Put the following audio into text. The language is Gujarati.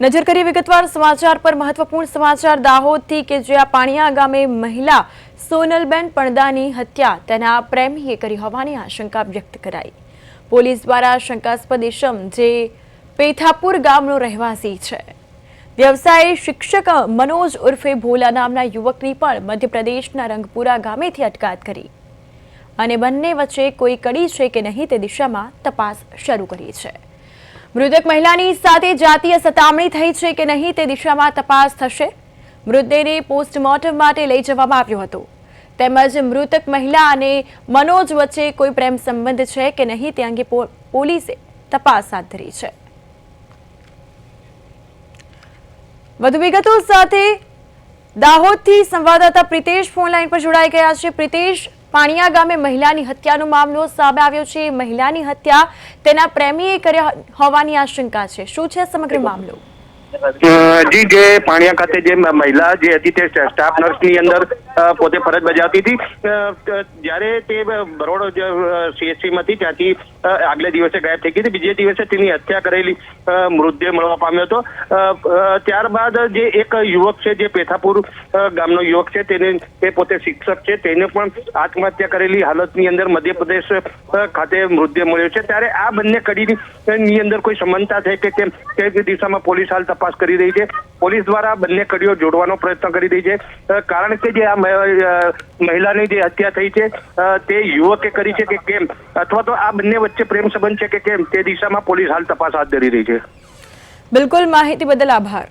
નજર કરીએ વિગતવાર સમાચાર પર મહત્વપૂર્ણ સમાચાર દાહોદથી કે જ્યાં પાણીયા ગામે મહિલા સોનલબેન પણદાની હત્યા તેના પ્રેમીએ કરી હોવાની આશંકા વ્યક્ત કરાઈ. પોલીસ દ્વારા શંકાસ્પદ ઇસમ જે પેથાપુર ગામનો રહેવાસી છે. વ્યવસાયે શિક્ષક મનોજ ઉર્ફે ભોલા નામના યુવકની પણ મધ્યપ્રદેશના રંગપુરા ગામેથી અટકાત કરી. અને બંને વચ્ચે કોઈ કડી છે કે નહીં તે દિશામાં તપાસ શરૂ કરી છે. મૃતક મહિલાની સાથે જાતીય સતામણી થઈ છે કે નહીં તે દિશામાં તપાસ થશે. મૃતદેહને પોસ્ટમોર્ટમ માટે લઈ જવામાં આવ્યો હતો. તેમજ મૃતક મહિલા અને મનોજ વચ્ચે કોઈ પ્રેમ સંબંધ છે કે નહીં તે અંગે પોલીસે તપાસ હાથ ધરી છે. વધુ વિગતો સાથે દાહોદથી સંવાદદાતા પ્રિતેશ ફોન લાઇન પર જોડાઈ ગયા છે. પ્રિતેશ પાણીયા ગામે મહિલાની હત્યાનો મામલો સામે આવ્યો છે. મહિલાની હત્યા તેના પ્રેમીએ કર્યા હોવાની આશંકા છે. શું છે સમગ્ર મામલો? જી, જે પાણિયા ખાતે જે મહિલા, જે હતી તે સ્ટાફ નર્સની અંદર પોતે ફરજ બજાવતી હતી. જ્યારે તે બરોડ સીએસસી માંથી ત્યાંથી આગલે દિવસે ગાયબ થઈ ગઈ હતી. બીજે દિવસે તેની હત્યા કરેલી મૃતદેહ મળવા પામ્યો હતો. ત્યારબાદ જે એક યુવક છે, જે પેથાપુર ગામનો યુવક છે, તેને, તે પોતે શિક્ષક છે, તેને પણ આત્મહત્યા કરેલી હાલતની અંદર મધ્યપ્રદેશ ખાતે મૃતદેહ મળ્યો છે. ત્યારે આ બંને કડીની અંદર કોઈ સમાનતા છે કે કેમ? તે દિશામાં પોલીસ હાલ તપાસ કરી રહી છે. પોલીસ દ્વારા બંને કડીઓ જોડવાનો પ્રયત્ન કરી રહી છે. કારણ કે જે આ મહિલાની જે હત્યા થઈ છે તે યુવકે કરી છે કે કેમ? અથવા તો આ બંને વચ્ચે પ્રેમ સંબંધ છે કે કેમ? તે દિશામાં પોલીસ હાલ તપાસ હાથ ધરી રહી છે. બિલકુલ, માહિતી બદલ આભાર.